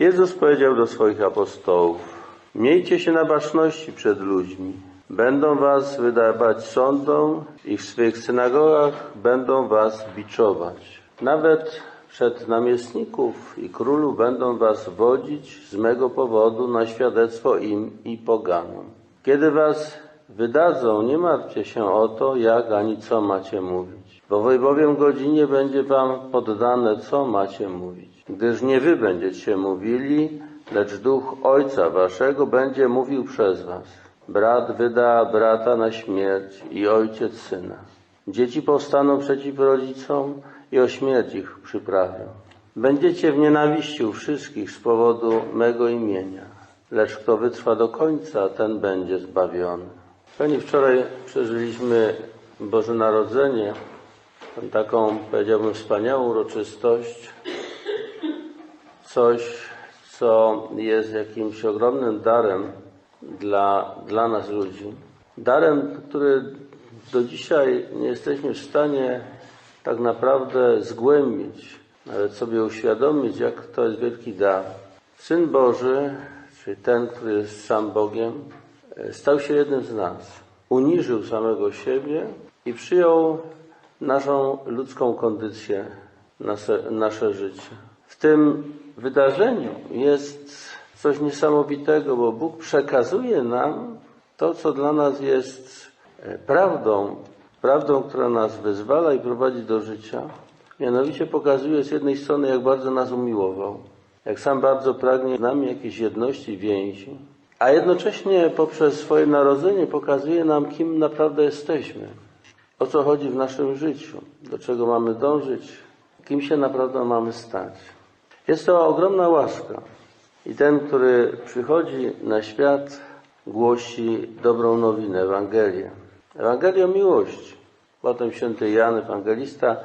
Jezus powiedział do swoich apostołów, miejcie się na baczności przed ludźmi. Będą was wydawać sądom i w swych synagogach będą was biczować. Nawet przed namiestników i królu będą was wodzić z mego powodu na świadectwo im i poganom. Kiedy was wydadzą, nie martwcie się o to, jak ani co macie mówić. Bo w bowiem godzinie będzie wam poddane, co macie mówić. Gdyż nie wy będziecie mówili, lecz duch Ojca waszego będzie mówił przez was. Brat wyda brata na śmierć i ojciec syna. Dzieci powstaną przeciw rodzicom i o śmierć ich przyprawią. Będziecie w nienawiści u wszystkich z powodu mego imienia, lecz kto wytrwa do końca, ten będzie zbawiony. Pani wczoraj przeżyliśmy Boże Narodzenie, taką, powiedziałbym, wspaniałą uroczystość, coś, co jest jakimś ogromnym darem dla, dla nas ludzi. Darem, który do dzisiaj nie jesteśmy w stanie tak naprawdę zgłębić, nawet sobie uświadomić, jak to jest wielki dar. Syn Boży, czyli ten, który jest sam Bogiem, stał się jednym z nas. Uniżył samego siebie i przyjął naszą ludzką kondycję, nasze, nasze życie. W tym wydarzeniu jest coś niesamowitego, bo Bóg przekazuje nam to, co dla nas jest prawdą, prawdą, która nas wyzwala i prowadzi do życia. Mianowicie pokazuje z jednej strony, jak bardzo nas umiłował, jak sam bardzo pragnie z nami jakiejś jedności, więzi, a jednocześnie poprzez swoje narodzenie pokazuje nam, kim naprawdę jesteśmy, o co chodzi w naszym życiu, do czego mamy dążyć, kim się naprawdę mamy stać. Jest to ogromna łaska. I ten, który przychodzi na świat, głosi dobrą nowinę, Ewangelię. Ewangelię miłości. Potem święty Jan Ewangelista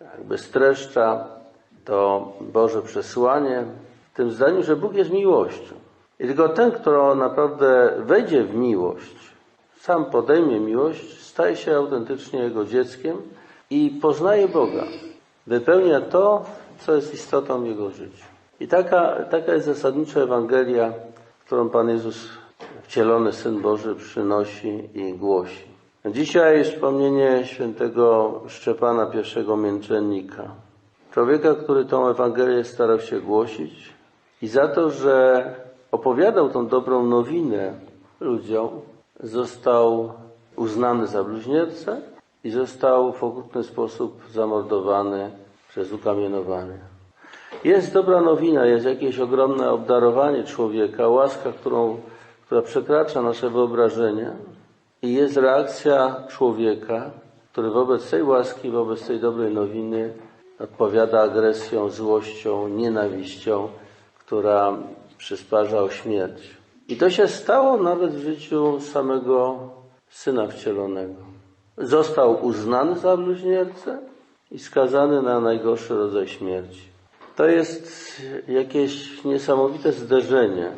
jakby streszcza to Boże przesłanie w tym zdaniu, że Bóg jest miłością. I tylko ten, kto naprawdę wejdzie w miłość, sam podejmie miłość, staje się autentycznie Jego dzieckiem i poznaje Boga. Wypełnia to, co jest istotą Jego życia. I taka, taka jest zasadnicza Ewangelia, którą Pan Jezus, wcielony Syn Boży, przynosi i głosi. Dzisiaj wspomnienie świętego Szczepana, pierwszego męczennika. Człowieka, który tą Ewangelię starał się głosić i za to, że opowiadał tą dobrą nowinę ludziom, został uznany za bluźniercę i został w okrutny sposób zamordowany przez ukamienowanie. Jest dobra nowina, jest jakieś ogromne obdarowanie człowieka, łaska, którą, która przekracza nasze wyobrażenie i jest reakcja człowieka, który wobec tej łaski, wobec tej dobrej nowiny odpowiada agresją, złością, nienawiścią, która przysparza o śmierć. I to się stało nawet w życiu samego Syna Wcielonego. Został uznany za bluźniercę i skazany na najgorszy rodzaj śmierci. To jest jakieś niesamowite zderzenie.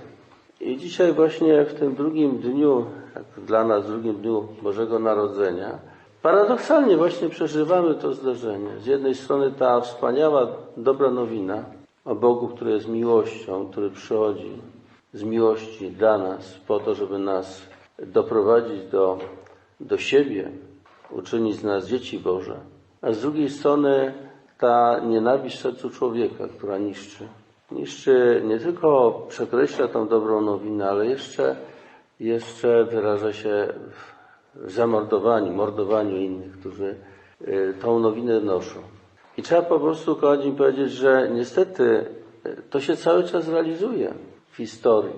I dzisiaj właśnie w tym drugim dniu, jak dla nas drugim dniu Bożego Narodzenia, paradoksalnie właśnie przeżywamy to zderzenie. Z jednej strony ta wspaniała, dobra nowina o Bogu, który jest miłością, który przychodzi z miłości dla nas po to, żeby nas doprowadzić do, do siebie, uczynić z nas dzieci Boże. A z drugiej strony ta nienawiść w sercu człowieka, która niszczy. Niszczy, nie tylko przekreśla tą dobrą nowinę, ale jeszcze, jeszcze wyraża się w zamordowaniu, mordowaniu innych, którzy y, tą nowinę noszą. I trzeba po prostu, kochani, powiedzieć, że niestety to się cały czas realizuje w historii.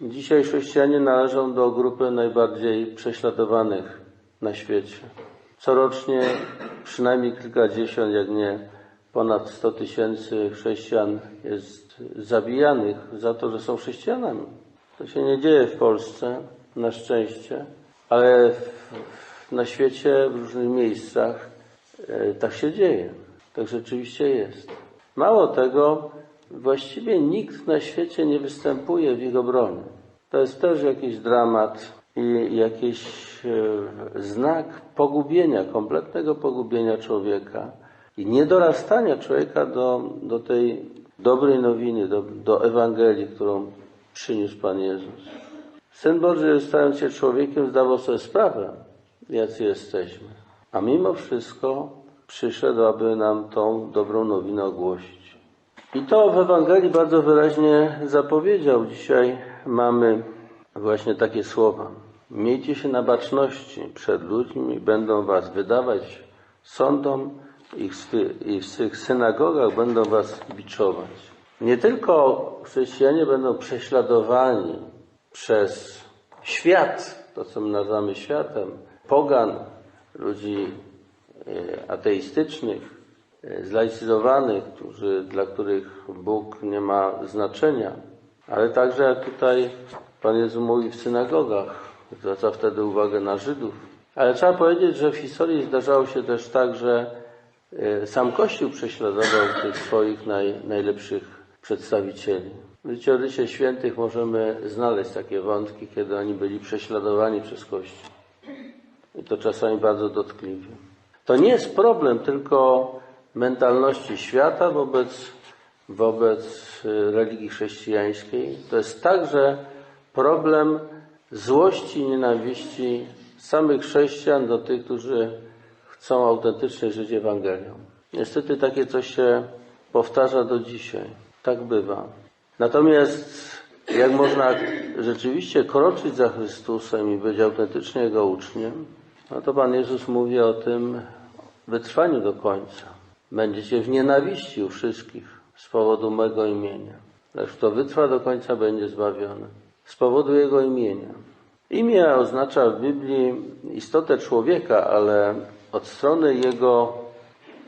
Dzisiaj chrześcijanie należą do grupy najbardziej prześladowanych na świecie. Corocznie przynajmniej kilkadziesiąt, jak nie ponad 100 tysięcy chrześcijan jest zabijanych za to, że są chrześcijanami. To się nie dzieje w Polsce, na szczęście, ale na świecie, w różnych miejscach e, tak się dzieje. Tak rzeczywiście jest. Mało tego, właściwie nikt na świecie nie występuje w ich obronie. To jest też jakiś dramat i jakiś e, znak pogubienia, kompletnego pogubienia człowieka i niedorastania człowieka do, do tej dobrej nowiny, do, do Ewangelii, którą przyniósł Pan Jezus. Syn Boży, stając się człowiekiem, zdawał sobie sprawę, jacy jesteśmy. A mimo wszystko przyszedł, aby nam tą dobrą nowinę ogłosić. I to w Ewangelii bardzo wyraźnie zapowiedział. Dzisiaj mamy właśnie takie słowa. Miejcie się na baczności przed ludźmi, będą was wydawać sądom i w, swych synagogach będą was biczować. Nie tylko chrześcijanie będą prześladowani przez świat, to co my nazywamy światem, pogan, ludzi e, ateistycznych, e, zlaicyzowanych, którzy, dla których Bóg nie ma znaczenia, ale także tutaj Pan Jezus mówi w synagogach, zwraca wtedy uwagę na Żydów. Ale trzeba powiedzieć, że w historii zdarzało się też tak, że e, sam Kościół prześladował tych swoich naj, najlepszych przedstawicieli. W życiorysie świętych możemy znaleźć takie wątki, kiedy oni byli prześladowani przez Kościół. I to czasami bardzo dotkliwie. To nie jest problem tylko mentalności świata wobec, wobec e, religii chrześcijańskiej. To jest także problem złości i nienawiści samych chrześcijan do tych, którzy chcą autentycznie żyć Ewangelią. Niestety takie coś się powtarza do dzisiaj. Tak bywa. Natomiast jak można rzeczywiście kroczyć za Chrystusem i być autentycznie Jego uczniem, no to Pan Jezus mówi o tym wytrwaniu do końca. Będziecie w nienawiści u wszystkich z powodu mego imienia. Lecz kto wytrwa do końca, będzie zbawiony. Z powodu Jego imienia. Imię oznacza w Biblii istotę człowieka, ale od strony Jego,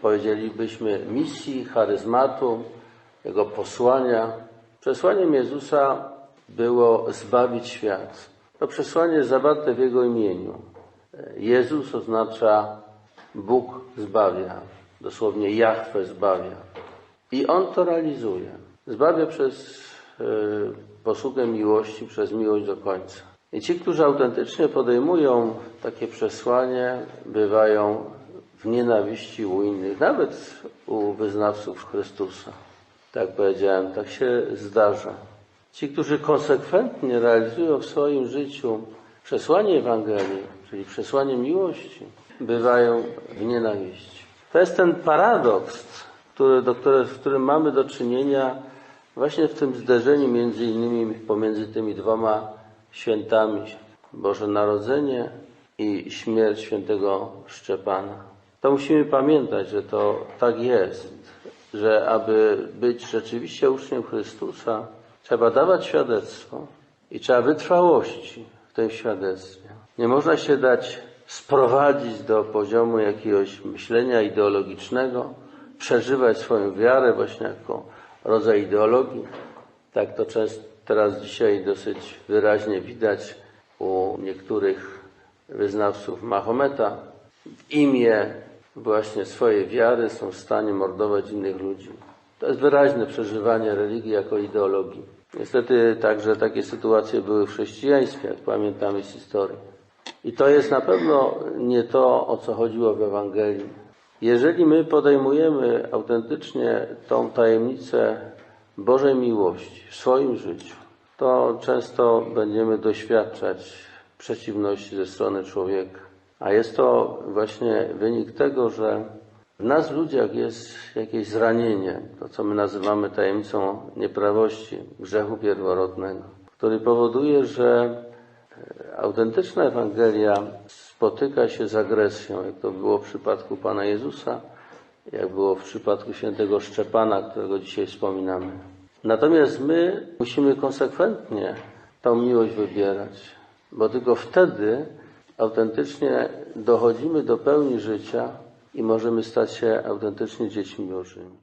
powiedzielibyśmy, misji, charyzmatu, Jego posłania. Przesłaniem Jezusa było zbawić świat. To przesłanie zawarte w Jego imieniu. Jezus oznacza Bóg zbawia, dosłownie Jahwe zbawia. I On to realizuje. Zbawia przez y, posługę miłości, przez miłość do końca. I ci, którzy autentycznie podejmują takie przesłanie, bywają w nienawiści u innych, nawet u wyznawców Chrystusa. Tak powiedziałem, tak się zdarza. Ci, którzy konsekwentnie realizują w swoim życiu przesłanie Ewangelii, czyli przesłanie miłości, bywają w nienawiści. To jest ten paradoks, który, do które, w którym mamy do czynienia właśnie w tym zderzeniu między innymi pomiędzy tymi dwoma świętami Boże Narodzenie i śmierć świętego Szczepana. To musimy pamiętać, że to tak jest, że aby być rzeczywiście uczniem Chrystusa, trzeba dawać świadectwo i trzeba wytrwałości w tym świadectwie. Nie można się dać sprowadzić do poziomu jakiegoś myślenia ideologicznego, przeżywać swoją wiarę właśnie jako rodzaj ideologii. Tak to często teraz dzisiaj dosyć wyraźnie widać u niektórych wyznawców Mahometa. W imię właśnie swojej wiary są w stanie mordować innych ludzi. To jest wyraźne przeżywanie religii jako ideologii. Niestety także takie sytuacje były w chrześcijaństwie, jak pamiętamy z historii. I to jest na pewno nie to, o co chodziło w Ewangelii. Jeżeli my podejmujemy autentycznie tą tajemnicę Bożej miłości w swoim życiu, to często będziemy doświadczać przeciwności ze strony człowieka. A jest to właśnie wynik tego, że w nas ludziach jest jakieś zranienie, to co my nazywamy tajemnicą nieprawości, grzechu pierworodnego, który powoduje, że autentyczna Ewangelia spotyka się z agresją, jak to było w przypadku Pana Jezusa, jak było w przypadku świętego Szczepana, którego dzisiaj wspominamy. Natomiast my musimy konsekwentnie tą miłość wybierać, bo tylko wtedy autentycznie dochodzimy do pełni życia i możemy stać się autentycznie dziećmi Bożymi.